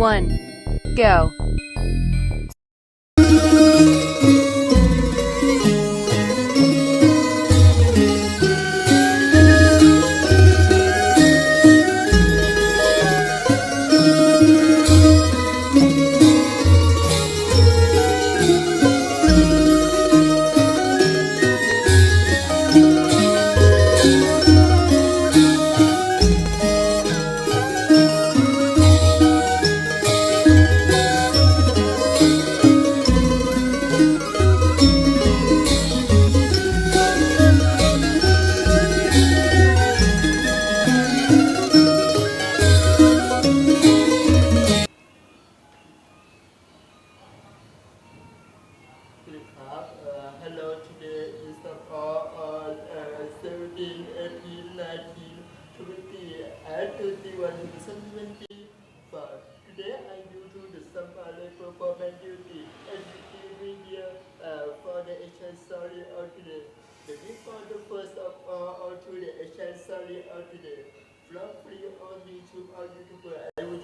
one, go.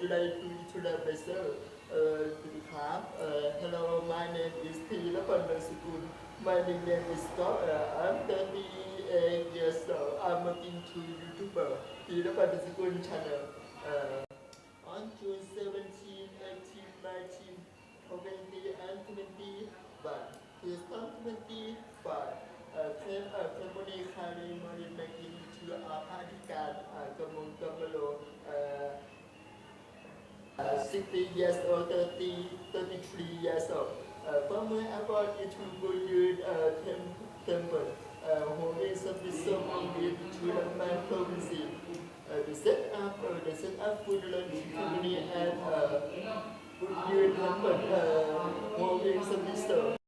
like to introduce myself uh, have. Uh, hello, my name is Tina Pandasikun. My nickname is Dora. Uh, I'm 38 years old. I'm a to YouTuber, Tina Pandasikun channel. Uh, on June 17, 18, 19, 20, and 21, his son 25, uh, came uh, a company carrying money making to a party card, uh, come Gamalo, uh, uh, 60 years old, 30, 33 years old. Uh, former about it will use uh, tem temple, uh, who is a bishop with Chulaman province. Uh, the set up, uh, the set up food lunch company and uh, would use temple, uh, who is a bishop.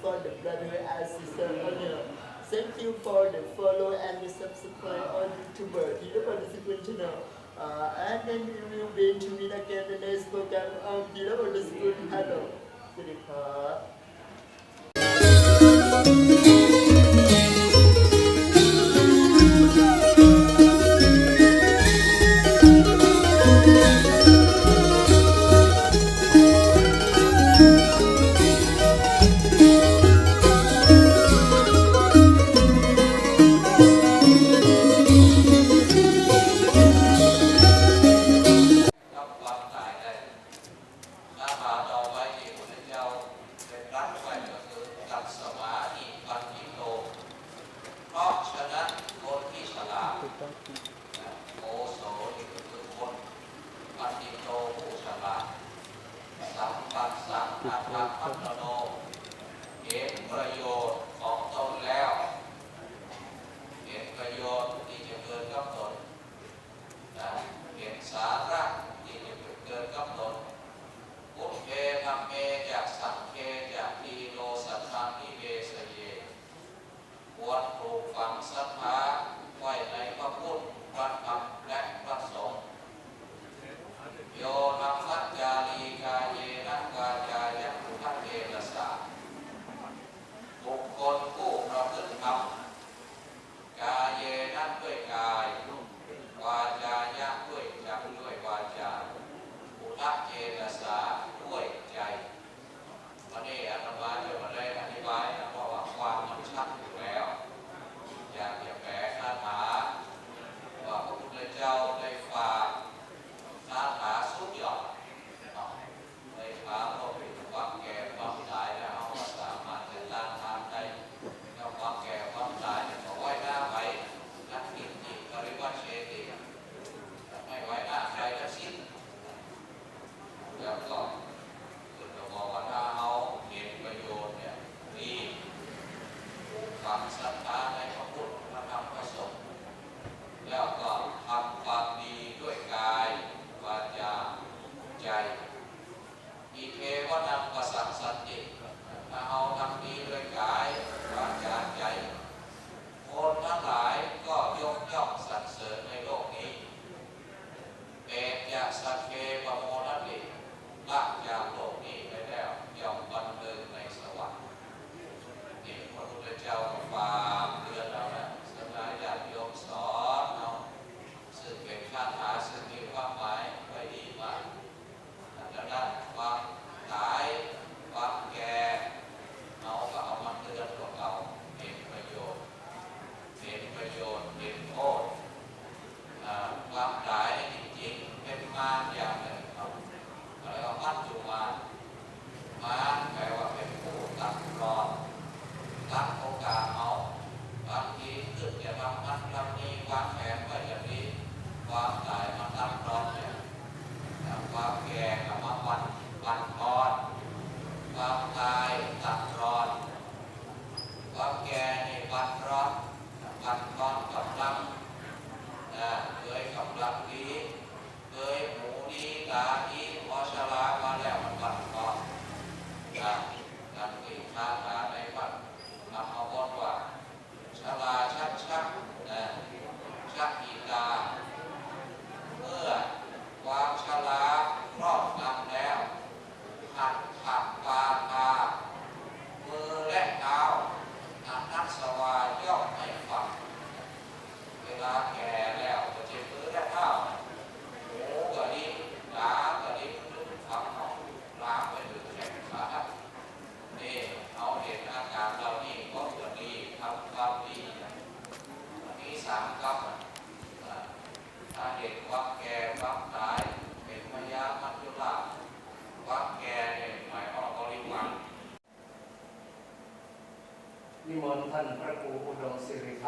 for the brother and sister Thank you for the follow and the subscribe on YouTuber, Hero Participant Channel. Uh, and then we will be to meet again the next program on Participant Hello. ปฏิโตผู้ฉลาดสัมปัสสังอัตตโนเห็นประโยชน์ของตนแล้วเห็นประโยชน์ที่เกิดกับตนเห็นสาระที่เกิดกับตนอุเทธรเมจากสังเคจากทีโลสัทธานิเวสเยควรปลูกฝังศรัทธาไว้ใน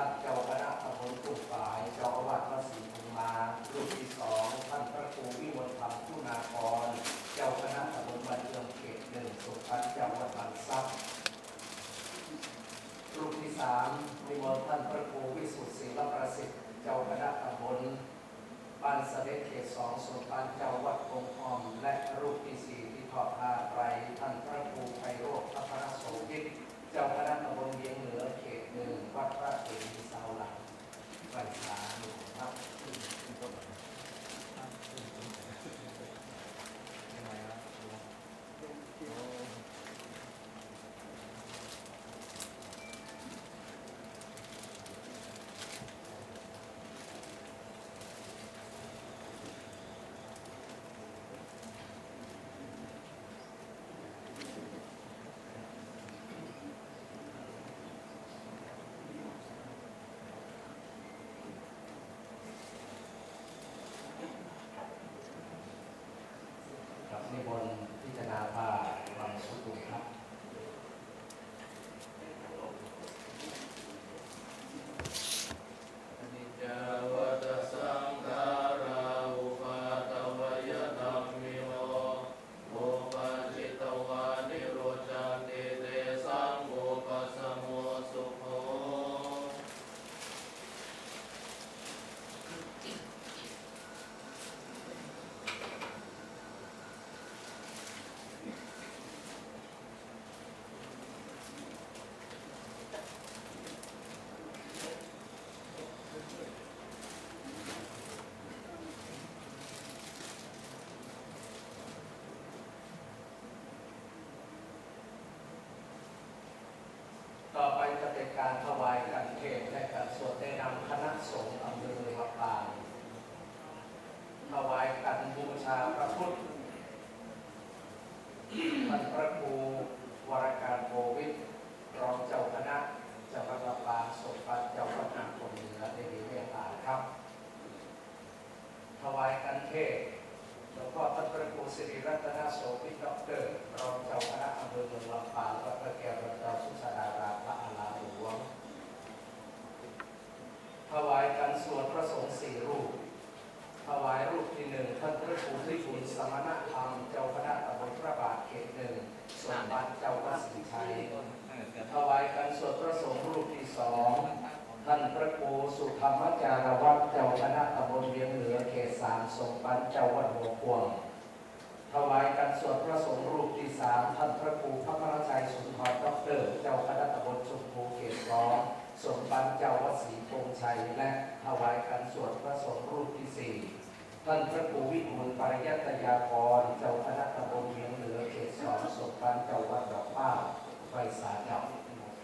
ริพัฒน์เจ้าคณะตำบลกุดฝายเจ้าอาวาสวัดศรีภูมารูปที่สองท่านพระครูวิมลธรรมผู้นาครเจ้าคณะตำบลบันเทืองเขตหนึ่งสุพรรณเจ้าวัดบันทรัพย์รูปที่สามนิมนต์ท่านพระครูวิสุทธิ์ศิลประสิทธิ์เจ้าคณะตำบลบ้านเสด็จเขตสองสุพรรณเจ้าวัดคงหอม และรูปที่สี่ที่ทอดผ้าไตรท่านพระครูไพโรธพัฒนโสภิตเจ้าคณะตำบลเวียงเหนือเขต หนึ่งวัดพระเถรีสาหลังวันสาหนึ่งครับกับนิมนต์พิจารณาผ้าวังสุขุมครับ อนิจจวัตสังขาราอุปาทวยธรรมิโนโอปัจจิตวานิโรจันติเตสังโอปัสสโมสุโข ต่อไปจะเป็น การถวายการเทศและการสวดแนะนำคณะสงฆ์อำเภอวัดปางถวายกันบูชาพระพุทธท่านพระครูวรการโควิดรองเจ้าคณะเจ้าคณะปางสมบัติเจ้าคณะคนเหนือได้ดีเมตตาครับ ถวายกันเทศหลวงพ่อท่านพระครูสิริรัตนโสภิตด็อกเตอร์รองเจ้าคณะอำเภอเมืองลำปางวัดพระแก้ววัดดาวสุสดารามพระอารามหลวง ถวายกันสวดพระสงฆ์สี่รูป ถวายรูปที่หนึ่งท่านพระครูที่คุณสมณธรรมเจ้าคณะตำบลพระบาทเขตหนึ่ง สมบัติเจ้าวัดสิชัยถวายกันสวดพระสงฆ์รูปที่สองท่านพระครูสุธรรมจารวัตรเจ้าคณะตำบลเวียงเหนือเขตสามสมบัติเจ้าวัดหัวขวงถวายกันสวดพระสงฆ์รูปที่สามท่านพระครูพระมรชัยสุนทรด็อกเตอร์เจ้าคณะตำบลชมพูเขตสองสมบัติเจ้าวัดศรีธงชัยและถวายกันสวดพระสงฆ์รูปที่สี่ ท่านพระครูวิบูลย์ปริยัตยากร เจ้าคณะตำบลเวียงเหนือเขตสองสมบัติเจ้าวัดดอกป้าไฟสาเจ้า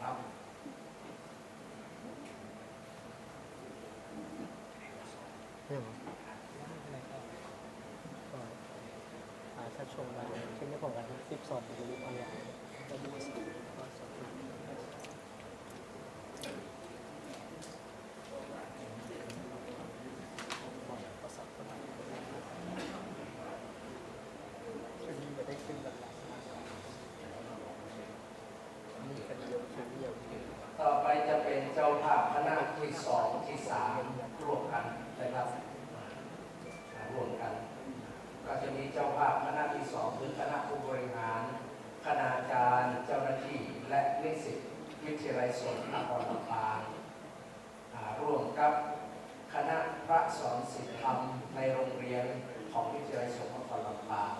ครับอ่าถ้าชมมาเช่นี่ผมกันสิบสองดูรูปออนไลน์ก็ดูสิก็สอง ที่สองที่สามรวมกันนะครับรวมกัน ก็จะมีเจ้าภาพคณะที่สองคือคณะผู้บริหารคณาจารย์เจ้าหน้าที่และนิสิตวิทยาลัยสงฆ์นครลำปางร่วมกับคณะพระสอนศิลธรรมในโรงเรียนของวิทยาลัยสงฆ์นครลำปาง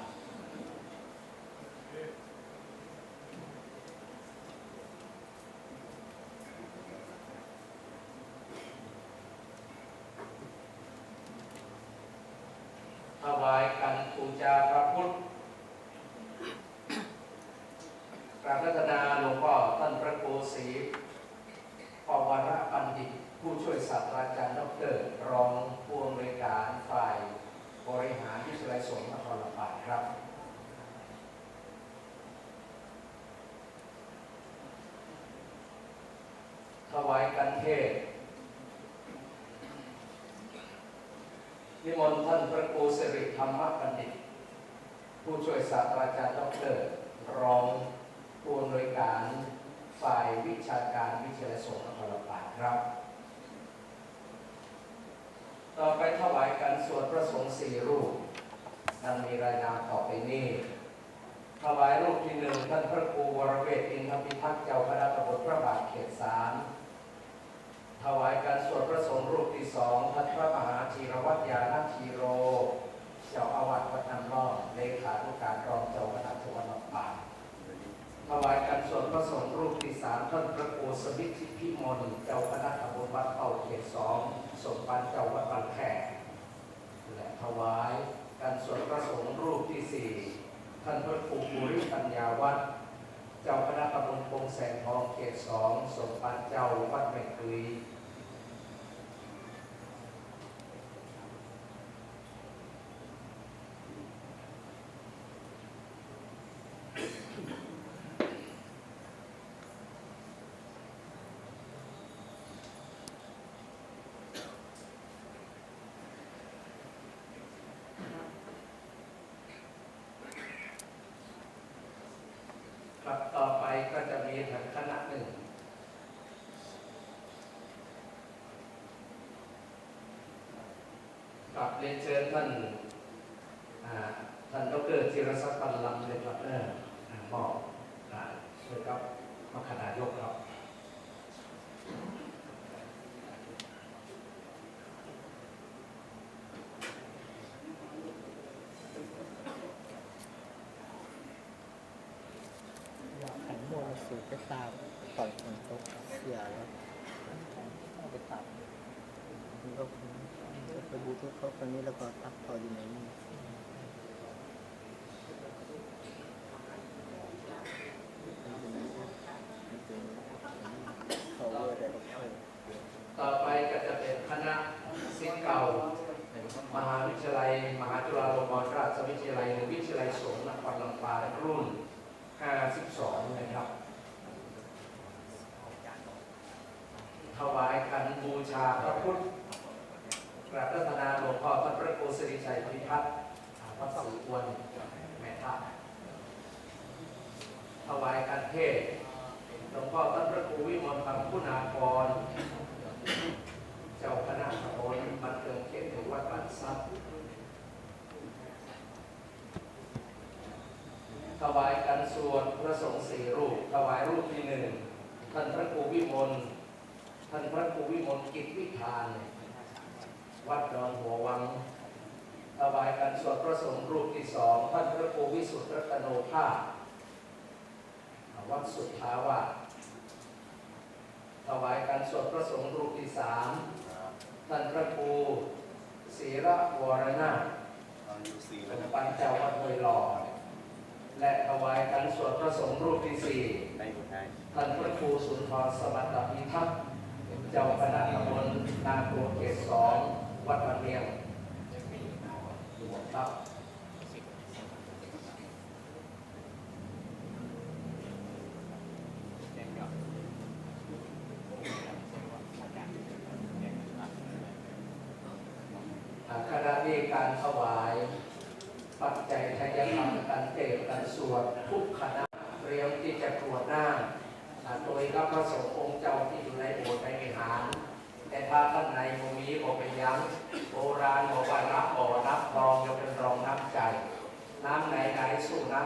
ศาสตราจารย์ดอกเตอรรองผู้อำนวยการฝ่ายบริหารวิทยาลัยสงฆ์นครลำปางครับถวายกันเทศนิมนต์ท่านพระครูสิริธรรมบัณฑิต ผู้ช่วยศาสตราจารย์ดอกเตอรรองผู้อำนวยการฝ่ายวิชาการวิทยาลัยสงฆ์นครลำปางครับ ต่อไปถวายการสวดพระสงฆ์สี่รูปดังมีรายนามต่อไปนี้ถวายรูปที่หนึ่งท่านพระครูวรเวทอินทพิทักษ์เจ้าคณะตำบลพระบาทเขตสามถวายการสวดพระสงฆ์รูปที่สองท่านพระมหาธีรวัตยานาธีโร เจ้าอาวาสวัดน้ำรองเลขานุการรองเจ้าคณะจังหวัดลำปางถวาย รสวดพระสงฆ์รูปที่สามท่านพระโกสมิทธิพิมลเจ้าคณะตำบลวัดเป่าเขตสองสมปันเจ้าวัดบางแขกและถวายการสวดพระสงฆ์รูปที่สี่ท่านพระครูภูริปัญญาวัดเจ้าคณะตำบลปงแสงทองเขตสองสมปันเจ้าวัดแม่กุย ครับต่อไปก็จะมีทางคณะหนึ่ง กับเรียนเชิญท่านท่านดรธีรศักดิ์ปันลำเลยครับเออมอบอ่าช่วยครับมรคณายกครับขันโมสูตรไปตามต่อยคนตกเสียแล้วเอาไปตัดมั นก็ไปบูทูธเขาตอนนี้แล้วก็ตัดต่ออยู่ไหนนี่เขาเวอร์ได้ก็เข้า ต่อไปก็จะเป็นคณะศิษย์เก่า มหาวิทยาลัย มหาจุฬาลงกรณราชวิทยาลัยหรือวิทยาลัยสงฆ์นครลำปางรุ่น 52 นะครับ ถวายกันบูชาพระพุทธกราบรัตนาหลวงพ่อพระพระครูสิริชัยพิพัฒน์วัดศรีอวนแม่ท่าถ วายกันเทศหลวงพ่อท่านพระครูวิมลธรรมคุณากร เจ้าคณะตำบลบันเทิงเขตถึงวัดบ้านซับถวายกันสวดพระสงฆ์สี่รูปถวายรูปที่หนึ่งท่านพระครูวิมลท่านพระครูวิมลกิจวิธาน วัดดอนหัววังถวายกันสวดพระสงฆ์รูปที่สองท่านพระครูวิสุทธิรัตโนภาพ วัดสุทธาวาสถวายการสวดพระสงฆ์รูปที่สามท่านพระครูศีระวรนาถสมปันเจ้าวัดห้วยหล่อและถวายการสวดพระสงฆ์รูปที่สี่ท่านพระครูสุนทรสมบัติพิทักษ์เจ้าคณะตำบลนาโกรเกตสองวัดวันเมียงครับ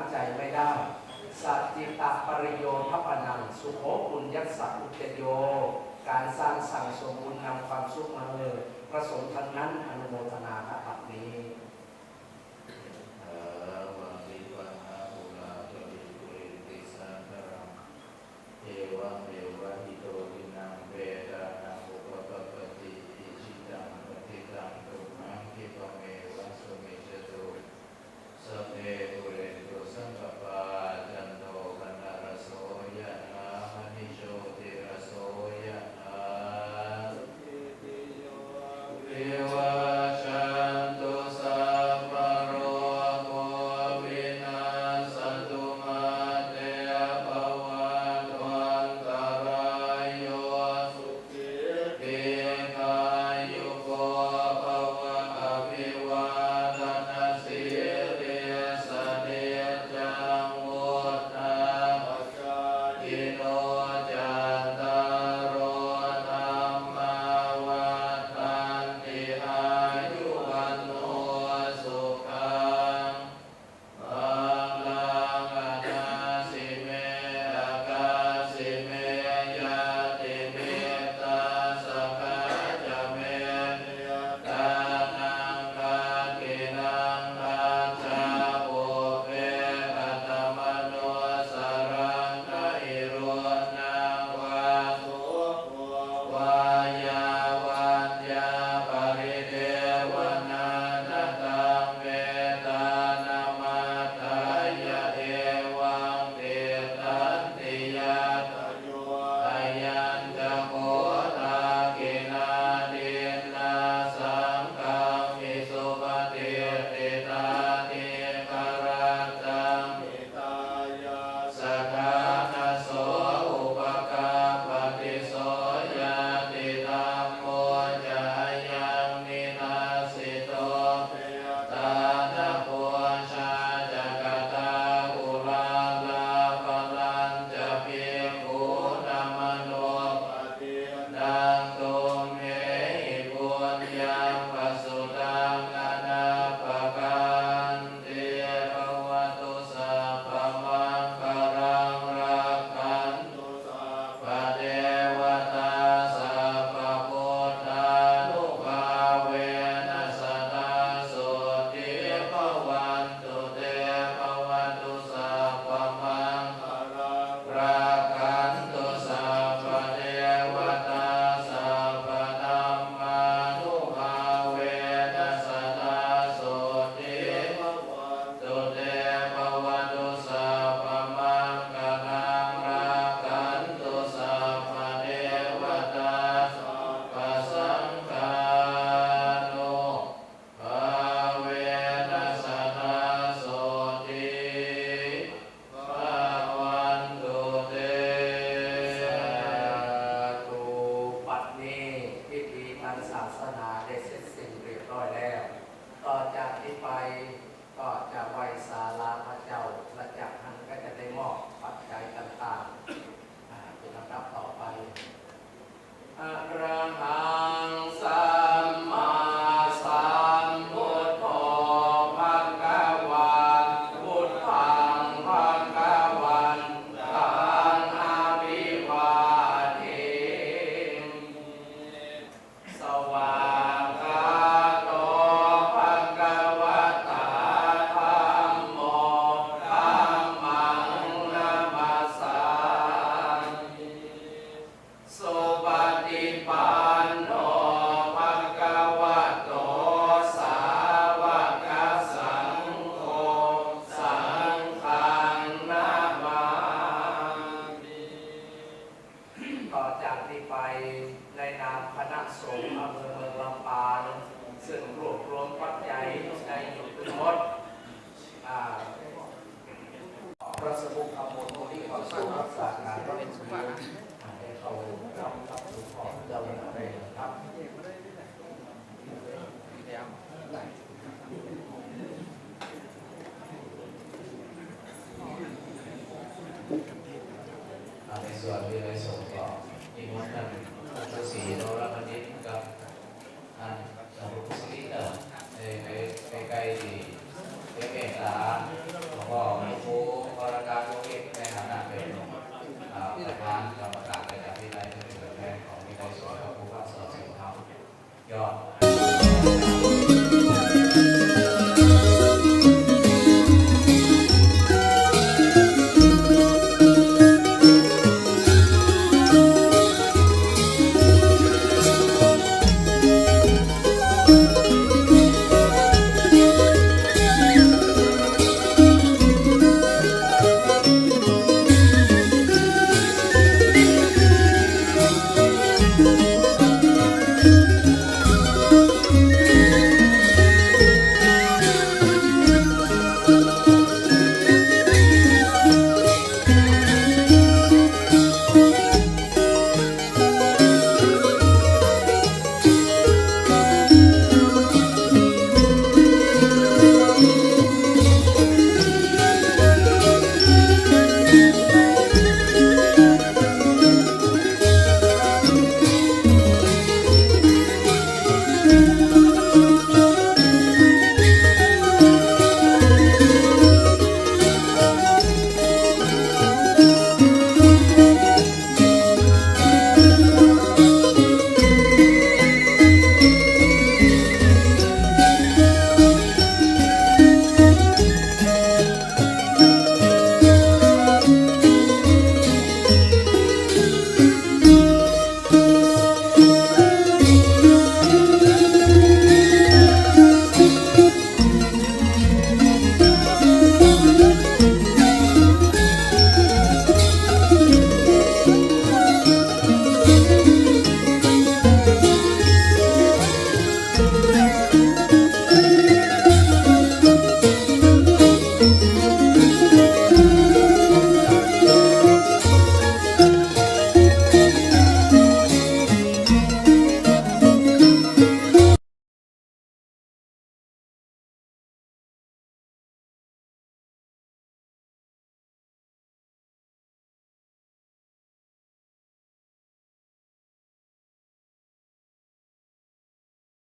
งใจไม่ได้สัจจิตปริโยทัปนัง สุโขปุญยัสัะอุจโย การสร้างสั่งสมบุญนำความสุขมาเลยประสงค์ทั้งนั้นอนุโมทนาครับ